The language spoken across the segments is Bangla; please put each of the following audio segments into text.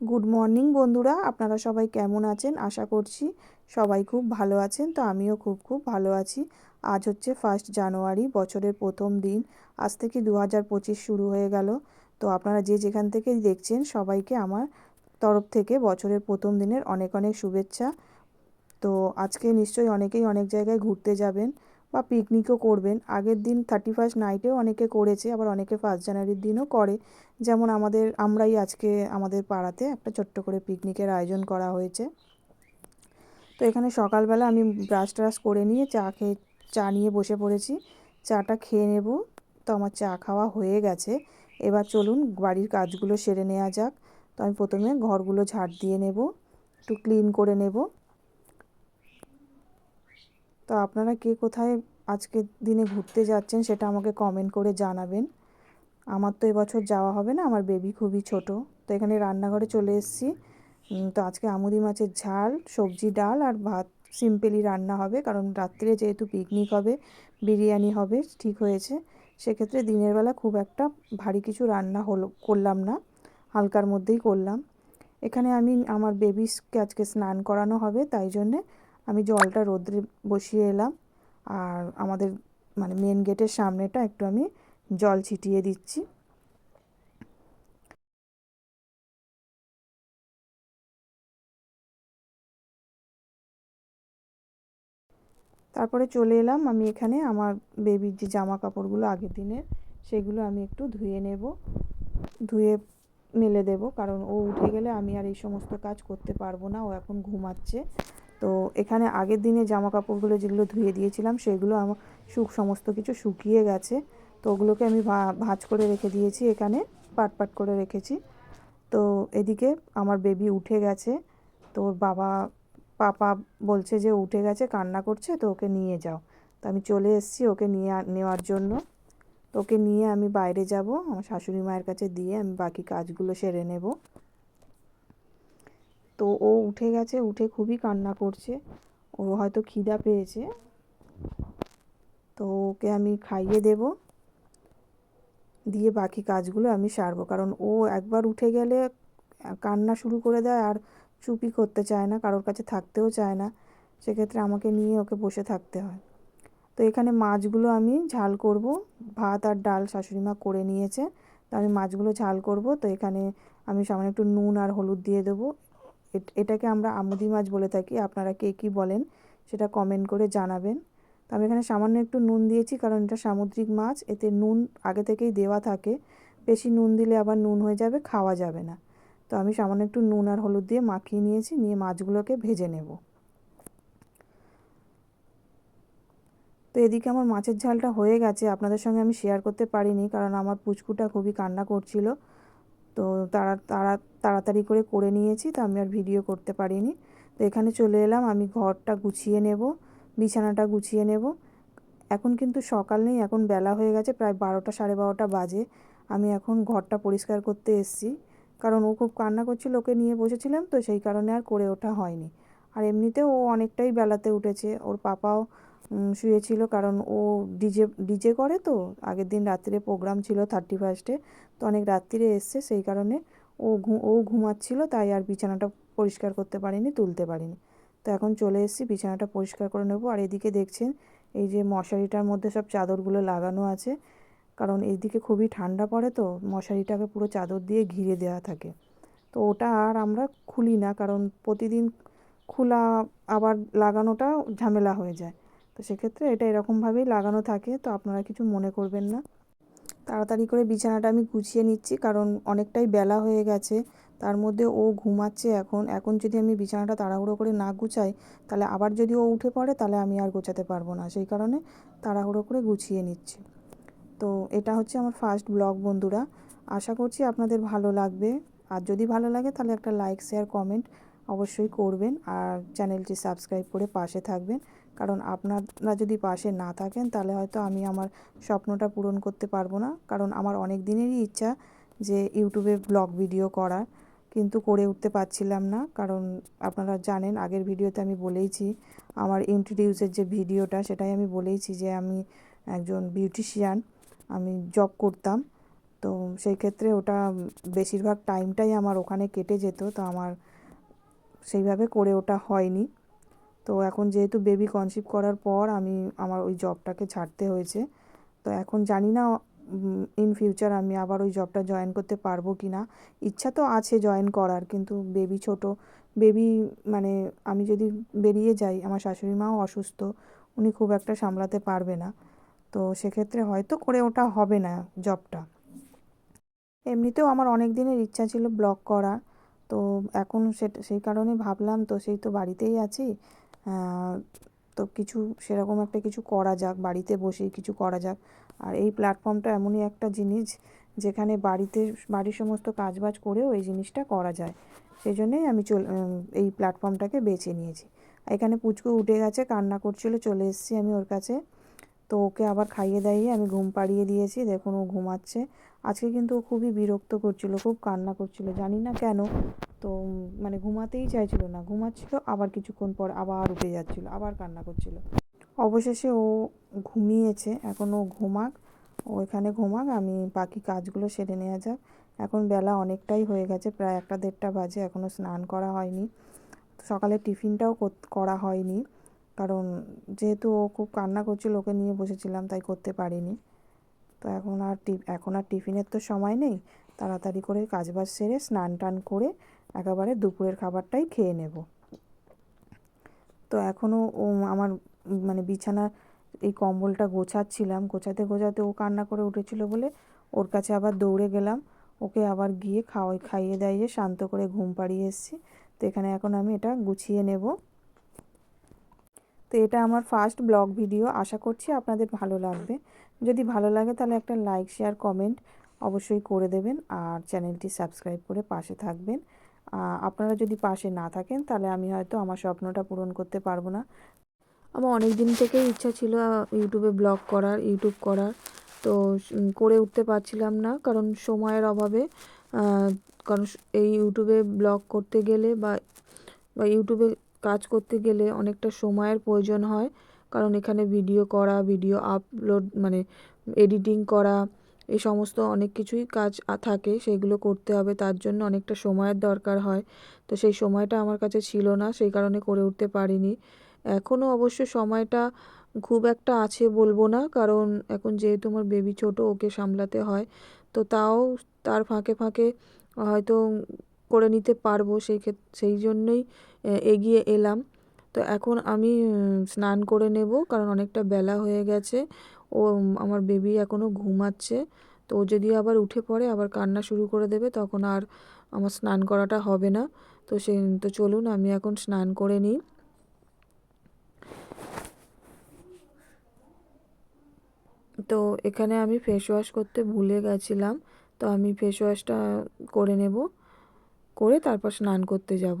গুড মর্নিং বন্ধুরা। আপনারা সবাই কেমন আছেন? আশা করছি সবাই খুব ভালো আছেন। তো আমিও খুব খুব ভালো আছি। আজ হচ্ছে ফার্স্ট জানুয়ারি বছরের প্রথম দিন। আজ থেকে দু হাজার পঁচিশ শুরু হয়ে গেল। তো আপনারা যে যেখান থেকে দেখছেন, সবাইকে আমার তরফ থেকে বছরের প্রথম দিনের অনেক অনেক শুভেচ্ছা। তো আজকে নিশ্চয়ই অনেকেই অনেক জায়গায় ঘুরতে যাবেন। বা পিকনিকও করবেন। আগের দিন থার্টি ফার্স্ট নাইটেও অনেকে করেছে, আবার অনেকে ফার্স্ট জানুয়ারির দিনও করে। যেমন আমাদের, আমরাই আজকে আমাদের পাড়াতে একটা ছোট্ট করে পিকনিকের আয়োজন করা হয়েছে। তো এখানে সকালবেলা আমি ব্রাশ ট্রাশ করে নিয়ে চা খেয়ে, চা নিয়ে বসে পড়েছি। চাটা খেয়ে নেব। তো আমার চা খাওয়া হয়ে গেছে। এবার চলুন বাড়ির কাজগুলো সেরে নেওয়া যাক। তো আমি প্রথমে ঘরগুলো ঝাড় দিয়ে নেব। একটু ক্লিন করে নেব। তো আপনারা কে কোথায় আজকের দিনে ঘুরতে যাচ্ছেন সেটা আমাকে কমেন্ট করে জানাবেন। আমার তো এবছর যাওয়া হবে না, আমার বেবি খুবই ছোট। তো এখানে রান্নাঘরে চলে এসেছি। তো আজকে আমুদি মাছের ঝাল, সবজি ডাল আর ভাত। সিম্পলি রান্না হবে, কারণ রাত্রে যেহেতু পিকনিক হবে, বিরিয়ানি হবে, ঠিক হয়েছে। সেক্ষেত্রে দিনের বেলা খুব একটা ভারী কিছু রান্না হলো, করলাম না। হালকার মধ্যেই করলাম। এখানে আমি, আমার বেবিসকে আজকে স্নান করানো হবে, তাই জন্যে আমি জলটা রোদ্রে বসিয়ে এলাম। আর আমাদের মানে মেন গেটের সামনেটা একটু আমি জল ছিটিয়ে দিচ্ছি। তারপরে চলে এলাম আমি এখানে আমার বেবির যে জামা কাপড়গুলো আগের দিনের, সেগুলো আমি একটু ধুয়ে নেব। ধুয়ে মেলে দেব, কারণ ও উঠে গেলে আমি আর এই সমস্ত কাজ করতে পারব না, ও এখন ঘুমাচ্ছে। তো এখানে আগের দিনে জামা কাপড়গুলো যেগুলো ধুয়ে দিয়েছিলাম, সেগুলো আমার শুক সমস্ত কিছু শুকিয়ে গেছে। তো ওগুলোকে আমি ভাঁজ করে রেখে দিয়েছি, এখানে পাট পাট করে রেখেছি। তো এদিকে আমার বেবি উঠে গেছে। তো ওর বাবা, পাপা বলছে যে উঠে গেছে, কান্না করছে, তো ওকে নিয়ে যাও। তো আমি চলে এসেছি ওকে নিয়ে নেওয়ার জন্য। তো ওকে নিয়ে আমি বাইরে যাব, আমার শাশুড়ি মায়ের কাছে দিয়ে আমি বাকি কাজগুলো সেরে নেব। তো ও উঠে গেছে, উঠে খুবই কান্না করছে। ও হয়তো খিদা পেয়েছে। তো ওকে আমি খাইয়ে দেব। দিয়ে বাকি কাজগুলো আমি সারবো। কারণ ও একবার উঠে গেলে কান্না শুরু করে দেয় আর চুপি করতে চায় না, কারোর কাছে থাকতেও চায় না। সেক্ষেত্রে আমাকে নিয়ে ওকে বসে থাকতে হয়। তো এখানে মাছগুলো আমি ঝাল করব। ভাত আর ডাল শাশুড়ি মা করে নিয়েছে। তো আমি মাছগুলো ঝাল করব। তো এখানে আমি সামান্য একটু নুন আর হলুদ দিয়ে দেবো। এটাকে আমরা আমুদি মাছ বলে থাকি। আপনারা কে কী বলেন সেটা কমেন্ট করে জানাবেন। তো আমি এখানে সামান্য একটু নুন দিয়েছি, কারণ এটা সামুদ্রিক মাছ, এতে নুন আগে থেকেই দেওয়া থাকে। বেশি নুন দিলে আবার নুন হয়ে যাবে, খাওয়া যাবে না। তো আমি সামান্য একটু নুন আর হলুদ দিয়ে মাখিয়ে নিয়েছি, নিয়ে মাছগুলোকে ভেজে নেব। তো এদিকে আমার মাছের ঝালটা হয়ে গেছে, আপনাদের সঙ্গে আমি শেয়ার করতে পারিনি, কারণ আমার পুচকুটা খুবই কান্না করছিল। তো তারা তারা তাড়াতাড়ি করে করে নিয়েছি, তো আমি আর ভিডিও করতে পারিনি। তো এখানে চলে এলাম, আমি ঘরটা গুছিয়ে নেব, বিছানাটা গুছিয়ে নেব। এখন কিন্তু সকাল নেই, এখন বেলা হয়ে গেছে, প্রায় বারোটা, সাড়ে বারোটা বাজে। আমি এখন ঘরটা পরিষ্কার করতে এসছি। কারণ ও খুব কান্না করছিল, ওকে নিয়ে বসেছিলাম, তো সেই কারণে আর করে ওঠা হয়নি। আর এমনিতেও ও অনেকটাই বেলাতে উঠেছে। ওর পাপাও শুয়েছিল কারণ ও ডিজে ডিজে করে তো। আগের দিন রাত্রে প্রোগ্রাম ছিল থার্টি ফার্স্টে, তো অনেক রাত্রিরে এসছে। সেই কারণে ও ও ঘুমাচ্ছিল, তাই আর বিছানাটা পরিষ্কার করতে পারিনি, তুলতে পারিনি। তো এখন চলে এসেছি, বিছানাটা পরিষ্কার করে নেব। আর এদিকে দেখছেন, এই যে মশারিটার মধ্যে সব চাদরগুলো লাগানো আছে, কারণ এইদিকে খুবই ঠান্ডা পড়ে তো, মশারিটাকে পুরো চাদর দিয়ে ঘিরে দেওয়া থাকে। তো ওটা আর আমরা খুলি না, কারণ প্রতিদিন খোলা আবার লাগানোটা ঝামেলা হয়ে যায়। তো সেক্ষেত্রে এটা এরকমভাবেই লাগানো থাকে, তো আপনারা কিছু মনে করবেন না। তাড়াতাড়ি করে বিছানাটা আমি গুছিয়ে নিচ্ছি, কারণ অনেকটাই বেলা হয়ে গেছে। তার মধ্যে ও ঘুমাচ্ছে এখন। এখন যদি আমি বিছানাটা তাড়াহুড়ো করে না গুছাই, তাহলে আবার যদি ও উঠে পড়ে, তাহলে আমি আর গোছাতে পারব না। সেই কারণে তাড়াহুড়ো করে গুছিয়ে নিচ্ছি। তো এটা হচ্ছে আমার ফার্স্ট ব্লগ, বন্ধুরা। আশা করছি আপনাদের ভালো লাগবে। আর যদি ভালো লাগে, তাহলে একটা লাইক, শেয়ার, কমেন্ট। অবশ্যই করবেন আর চ্যানেলটি সাবস্ক্রাইব করে পাশে থাকবেন। কারণ আপনারা যদি পাশে না থাকেন, তাহলে হয়তো আমি আমার স্বপ্নটা পূরণ করতে পারব না। কারণ আমার অনেক দিনেরই ইচ্ছা যে ইউটিউবে ব্লগ ভিডিও করার, কিন্তু করে উঠতে পারছিলাম না। কারণ আপনারা জানেন, আগের ভিডিওতে আমি বলেইছি, আমার ইন্ট্রোডিউসের যে ভিডিওটা, সেটাই আমি বলেইছি যে আমি একজন বিউটিশিয়ান, আমি জব করতাম। তো সেই ক্ষেত্রে ওটা বেশিরভাগ টাইমটাই আমার ওখানে কেটে যেত। তো আমার সেইভাবে করে ওটা হয়নি। তো এখন যেহেতু বেবি কনসিভ করার পর আমি আমার ওই জবটাকে ছাড়তে হয়েছে। তো এখন জানি না ইন ফিউচার আমি আবার ওই জবটা জয়েন করতে পারব কি না ইচ্ছা তো আছে জয়েন করার, কিন্তু বেবি ছোট বেবি মানে আমি যদি বেরিয়ে যাই, আমার শাশুড়ি মাও অসুস্থ, উনি খুব একটা সামলাতে পারবে না। তো সেক্ষেত্রে হয়তো করে ওটা হবে না জবটা এমনিতেও আমার অনেক দিনের ইচ্ছা ছিল ব্লগ করা তো এখন সেটা, সেই কারণে ভাবলাম তো সেই তো বাড়িতেই আছি। তো কিছু সেরকম একটা কিছু করা যাক, বাড়িতে বসেই কিছু করা যাক। আর এই প্ল্যাটফর্মটা এমনই একটা জিনিস যেখানে বাড়িতে, বাড়ির সমস্ত কাজবাজ করেও এই জিনিসটা করা যায়। সেই জন্যেই আমি চল এই প্ল্যাটফর্মটাকে বেছে নিয়েছি। এখানে পুচকু উঠে গেছে, কান্না করছিল, চলে এসেছি আমি ওর কাছে। তো ওকে আবার খাইয়ে দাইয়ে আমি ঘুম পাড়িয়ে দিয়েছি, দেখুন ও ঘুমাচ্ছে। আজকে কিন্তু ও খুবই বিরক্ত করছিল, খুব কান্না করছিল, জানি না কেন। তো মানে ঘুমাতেই চাইছিল না, ঘুমাচ্ছিল, আবার কিছুক্ষণ পর আবার উঠে যাচ্ছিল, আবার কান্না করছিল। অবশেষে ও ঘুমিয়েছে, এখন ও ঘুমাক, ও এখানে ঘুমাক, আমি বাকি কাজগুলো সেরে নেওয়া যাক। এখন বেলা অনেকটাই হয়ে গেছে, প্রায় একটা দেড়টা বাজে এখনও স্নান করা হয়নি। সকালে টিফিনটাও করা হয়নি, কারণ যেহেতু ও খুব কান্না করছিল, ওকে নিয়ে বসেছিলাম, তাই করতে পারিনি। তো এখন আর এখন আর টিফিনের তো সময় নেই। তাড়াতাড়ি করে কাজবাজ সেরে স্নান টান করে একেবারে দুপুরের খাবারটাই খেয়ে নেব। তো এখনও ও আমার মানে বিছানার এই কম্বলটা গোছাচ্ছিলাম। গোছাতে গোছাতে ও কান্না করে উঠেছিল বলে ওর কাছে আবার দৌড়ে গেলাম। ওকে আবার গিয়ে খাওয়াই, খাইয়ে দাইয়ে শান্ত করে ঘুম পাড়িয়ে এসেছি। তো এখানে এখন আমি এটা গুছিয়ে নেব। তো এটা আমার ফার্স্ট ব্লগ ভিডিও। আশা করছি আপনাদের ভালো লাগবে। যদি ভালো লাগে তাহলে একটা লাইক শেয়ার কমেন্ট অবশ্যই করে দেবেন আর চ্যানেলটি সাবস্ক্রাইব করে পাশে থাকবেন। আপনারা যদি পাশে না থাকেন তাহলে আমি হয়তো আমার স্বপ্নটা পূরণ করতে পারব না। আমার অনেক দিন থেকেই ইচ্ছা ছিল ইউটিউবে ব্লগ করার ইউটিউব করার। তো করে উঠতে পারছিলাম না কারণ সময়ের অভাবে কারণ এই ইউটিউবে ব্লগ করতে গেলে বা ইউটিউবে কাজ করতে গেলে অনেকটা সময়ের প্রয়োজন হয়। কারণ এখানে ভিডিও করা ভিডিও আপলোড মানে এডিটিং করা, এই সমস্ত অনেক কিছুই কাজ থাকে, সেগুলো করতে হবে। তার জন্য অনেকটা সময়ের দরকার হয়। তো সেই সময়টা আমার কাছে ছিল না, সেই কারণে করে উঠতে পারিনি। এখনও অবশ্য সময়টা খুব একটা আছে বলব না, কারণ এখন যেহেতু আমার বেবি ছোট, ওকে সামলাতে হয়। তো তাও তার ফাঁকে ফাঁকে হয়তো করে নিতে পারব, সেই সেই জন্যই এগিয়ে এলাম। তো এখন আমি স্নান করে নেব কারণ অনেকটা বেলা হয়ে গেছে। ও আমার বেবি এখনও ঘুমাচ্ছে। তো ও যদি আবার উঠে পড়ে, আবার কান্না শুরু করে দেবে, তখন আর আমার স্নান করাটা হবে না। তো সে, তো চলুন, আমি এখন স্নান করে নিই। তো এখানে আমি ফেস ওয়াশ করতে ভুলে গেছিলাম। তো আমি ফেস ওয়াশটা করে নেব, করে তারপর স্নান করতে যাব।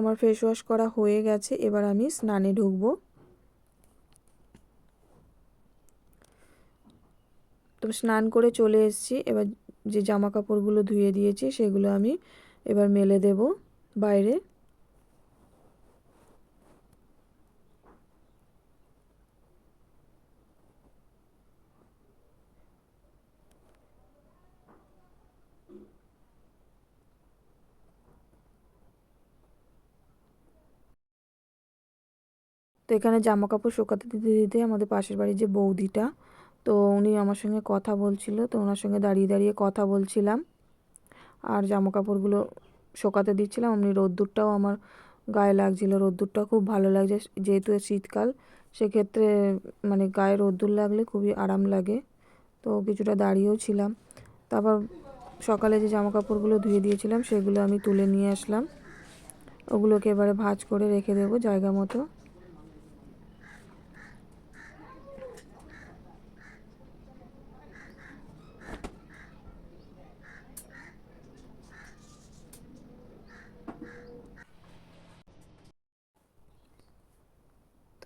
আমার ফেস ওয়াশ করা হয়ে গেছে, এবার আমি স্নানে ঢুকবো। তো স্নান করে চলে এসেছি, এবার যে জামা কাপড়গুলো ধুয়ে দিয়েছি, সেগুলো আমি এবার মেলে দেব বাইরে তো এখানে জামা কাপড় শুকাতে দিতে দিতে আমাদের পাশের বাড়ির যে বৌদিটা, তো উনি আমার সঙ্গে কথা বলছিল, তো ওনার সঙ্গে দাঁড়িয়ে দাঁড়িয়ে কথা বলছিলাম। আর জামা কাপড়গুলো শোকাতে দিচ্ছিলাম এমনি রোদ্দুরটাও আমার গায়ে লাগছিল, রোদ্দুরটা খুব ভালো লাগছে যেহেতু শীতকাল, সেক্ষেত্রে মানে গায়ে রোদ্দুর লাগলে খুবই আরাম লাগে, তো কিছুটা দাঁড়িয়েও ছিলাম। তারপর সকালে যে জামা কাপড়গুলো ধুয়ে দিয়েছিলাম, সেগুলো আমি তুলে নিয়ে আসলাম। ওগুলোকে এবারে ভাজ করে রেখে দেবো জায়গা মতো।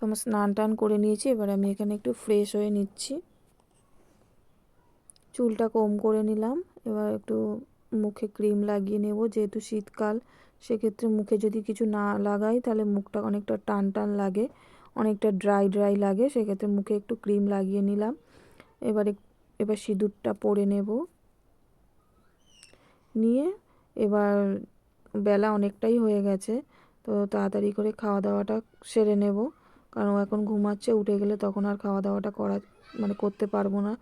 আমার স্নান টান করে নিয়েছি, এবার আমি এখানে একটু ফ্রেশ হয়ে নিচ্ছি। চুলটা কম করে নিলাম, এবার একটু মুখে ক্রিম লাগিয়ে নেব, যেহেতু শীতকাল, সেক্ষেত্রে মুখে যদি কিছু না লাগাই, তাহলে মুখটা অনেকটা টান টান লাগে, অনেকটা ড্রাই ড্রাই লাগে, সেক্ষেত্রে মুখে একটু ক্রিম লাগিয়ে নিলাম। এবার এবার সিঁদুরটা পরে নেব। নিয়ে এবার বেলা অনেকটাই হয়ে গেছে, তো তাড়াতাড়ি করে খাওয়া দাওয়াটা সেরে নেব। কারণ ও এখন ঘুমাচ্ছে, উঠে গেলে তখন আর খাওয়া দাওয়াটা করা মানে করতে পারব না।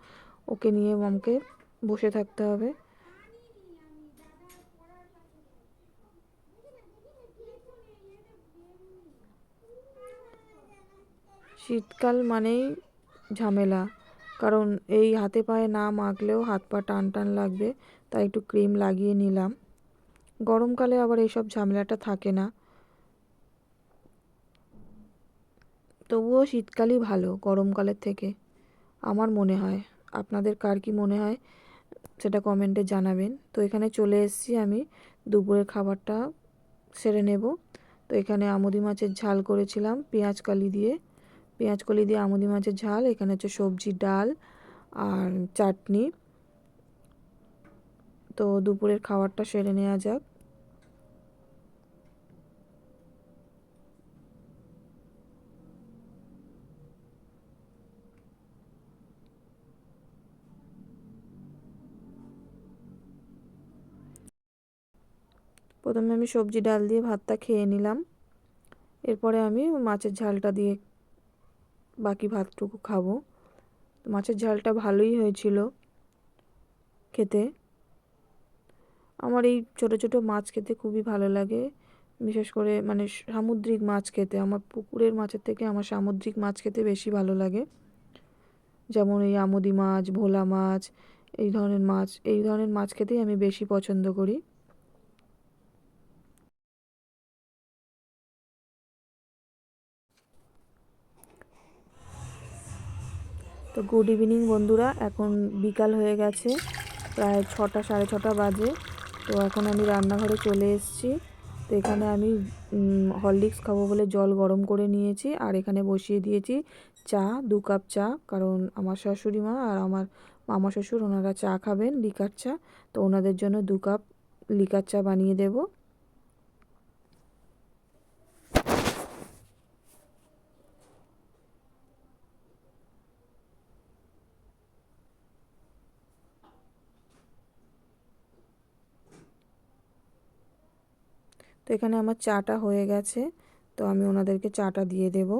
ওকে নিয়ে মামকে বসে থাকতে হবে। শীতকাল মানেই ঝামেলা, কারণ এই হাতে পায়ে না মাখলেও হাত পা টান টান লাগবে, তাই একটু ক্রিম লাগিয়ে নিলাম। গরমকালে আবার এইসব ঝামেলাটা থাকে না। তবুও শীতকালই ভালো, গরমকালের থেকে, আমার মনে হয়। আপনাদের কার কি মনে হয়? সেটা কমেন্টে জানাবেন। তো এখানে চলে এসেছি আমি। দুপুরের খাবারটা সেরে নেব। তো এখানে আমুদি মাছের ঝাল করেছিলাম, পেঁয়াজ কালি দিয়ে। পেঁয়াজ কলি দিয়ে আমুদি মাছের ঝাল, এখানে হচ্ছে সবজি, ডাল আর চাটনি। তো দুপুরের খাবারটা সেরে নেওয়া যাক। প্রথমে আমি সবজি ডাল দিয়ে ভাতটা খেয়ে নিলাম। এরপরে আমি মাছের ঝালটা দিয়ে বাকি ভাতটুকু খাব। মাছের ঝালটা ভালোই হয়েছিল খেতে। আমার এই ছোট ছোট মাছ খেতে খুবই ভালো লাগে। বিশেষ করে মানে সামুদ্রিক মাছ খেতে, আমার পুকুরের মাছের থেকে আমার সামুদ্রিক মাছ খেতে বেশি ভালো লাগে। যেমন এই আমুদি মাছ, ভোলা মাছ, এই ধরনের মাছ, এই ধরনের মাছ খেতেই আমি বেশি পছন্দ করি। তো গুড ইভিনিং বন্ধুরা, এখন বিকাল হয়ে গেছে, প্রায় ছটা, সাড়ে ছটা বাজে। তো এখন আমি রান্নাঘরে চলে এসেছি। তো এখানে আমি হরলিক্স খাব বলে জল গরম করে নিয়েছি, আর এখানে বসিয়ে দিয়েছি চা, দু কাপ চা। কারণ আমার শাশুড়ি মা আর আমার মামা শ্বশুর ওনারা চা খাবেন, লিকার চা। তো ওনাদের জন্য দু কাপ লিকার চা বানিয়ে দেবো। তো এখানে আমার চাটা হয়ে গেছে, তো আমি ওনাদেরকে চাটা দিয়ে দেব।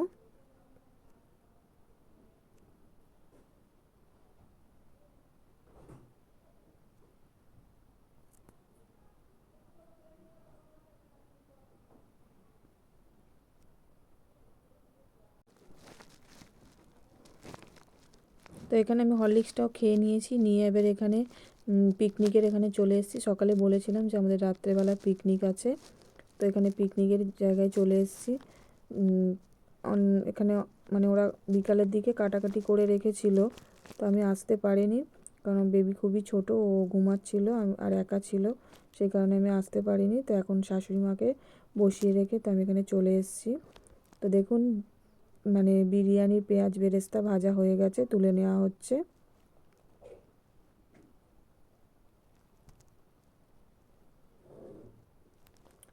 তো এখানে আমি হরলিক্সটাও খেয়ে নিয়েছি, নিয়ে এবার এখানে পিকনিকের এখানে চলে এসেছি। সকালে বলেছিলাম যে আমাদের রাত্রেবেলা পিকনিক আছে। তো এখানে পিকনিকের জায়গায় চলে এসেছি। এখানে মানে ওরা বিকালের দিকে কাটাকাটি করে রেখেছিল। তো আমি আসতে পারিনি কারণ বেবি খুবই ছোট, ও ঘুমাচ্ছিল আর একা ছিল। সেই কারণে আমি আসতে পারিনি। তো এখন শাশুড়ি মাকে বসিয়ে রেখে তো আমি এখানে চলে এসেছি। তো দেখুন মানে বিরিয়ানির পেঁয়াজ বেরেস্তা ভাজা হয়ে গেছে, তুলে নেওয়া হচ্ছে।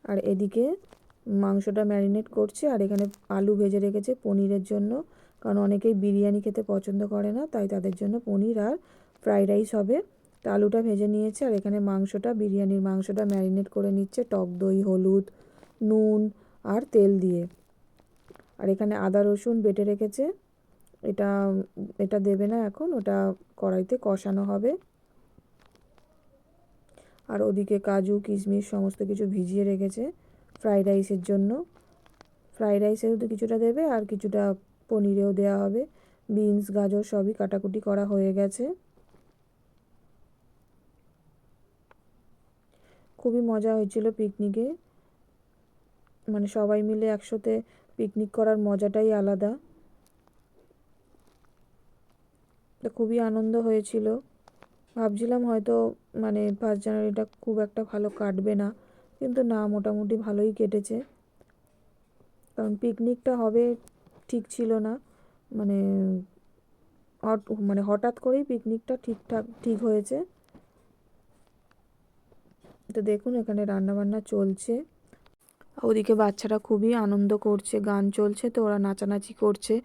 আর এদিকে মাংসটা ম্যারিনেট করছে আর এখানে আলু ভেজে রেখেছে পনিরের জন্য। কারণ অনেকেই বিরিয়ানি খেতে পছন্দ করে না, তাই তাদের জন্য পনির আর ফ্রাইড রাইস হবে। তো আলুটা ভেজে নিয়েছে আর এখানে মাংসটা, বিরিয়ানির মাংসটা ম্যারিনেট করে নিচ্ছে টক দই, হলুদ, নুন আর তেল দিয়ে। আর এখানে আদা, রসুন বেটে রেখেছে। এটা এটা দেবে না এখন, ওটা কড়াইতে কষানো হবে। আর ওদিকে কাজু, কিশমিশ, সমস্ত কিছু ভিজিয়ে রেখেছে ফ্রাইড রাইসের জন্য। ফ্রাইড রাইসেও তো কিছুটা দেবে আর কিছুটা পনিরেও দেওয়া হবে। বিনস গাজর সবই কাটাকুটি করা হয়ে গেছে। খুবই মজা হয়েছিল পিকনিকে মানে সবাই মিলে একসাথে পিকনিক করার মজাটাই আলাদা। খুবই আনন্দ হয়েছিল। ভাবছিলাম হয়তো মানে ফার্স্ট জানুয়ারিটা খুব একটা ভালো কাটবে না। কিন্তু না, মোটামুটি ভালোই কেটেছে। কারণ পিকনিকটা হবে ঠিক ছিল না। মানে মানে হঠাৎ করেই পিকনিকটা ঠিকঠাক ঠিক হয়েছে। তো দেখুন, এখানে রান্নাবান্না চলছে। ওদিকে বাচ্চারা খুবই আনন্দ করছে, গান চলছে তো ওরা নাচানাচি করছে।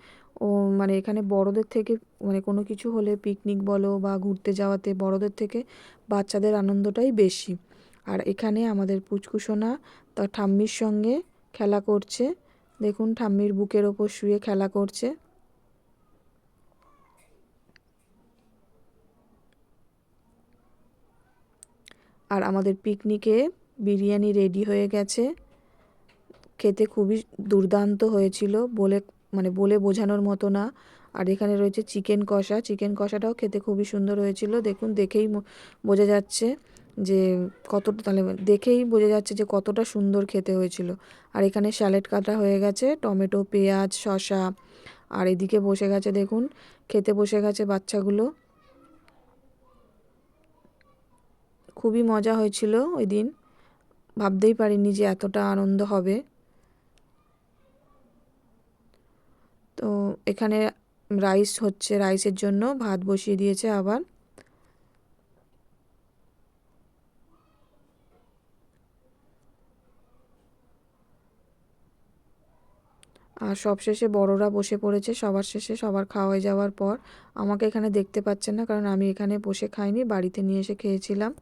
ও মানে এখানে বড়দের থেকে মানে কোনো কিছু হলে পিকনিক বলো বা ঘুরতে যাওয়াতে বড়দের থেকে বাচ্চাদের আনন্দটাই বেশি। আর এখানে আমাদের পুচকুসোনা তার ঠাম্মির সঙ্গে খেলা করছে। দেখুন ঠাম্মির বুকের ওপর শুয়ে খেলা করছে। আর আমাদের পিকনিকে বিরিয়ানি রেডি হয়ে গেছে। খেতে খুবই দুর্দান্ত হয়েছিল বলে মানে বলে বোঝানোর মতো না। আর এখানে রয়েছে চিকেন কষা। চিকেন কষাটাও খেতে খুবই সুন্দর হয়েছিল। দেখুন, দেখেই বোঝা যাচ্ছে যে কতটা তাহলে দেখেই বোঝা যাচ্ছে যে কতটা সুন্দর খেতে হয়েছিল। আর এখানে স্যালাড কাটা হয়ে গেছে, টমেটো, পেঁয়াজ, শসা। আর এদিকে বসে গেছে, দেখুন, খেতে বসে গেছে বাচ্চাগুলো। খুবই মজা হয়েছিল ওই দিন। ভাবতেই পারিনি যে এতটা আনন্দ হবে তো এখানে রাইস হচ্ছে, রাইসের জন্য ভাত বসিয়ে দিয়েছে আবার। আর সবশেষে বড়রা বসে পড়েছে, সবার শেষে সবার খাওয়া হয়ে যাওয়ার পর। আমাকে এখানে দেখতে পাচ্ছেন না, কারণ আমি এখানে বসে খাইনি, বাড়িতে নিয়ে এসে খেয়েছিলাম।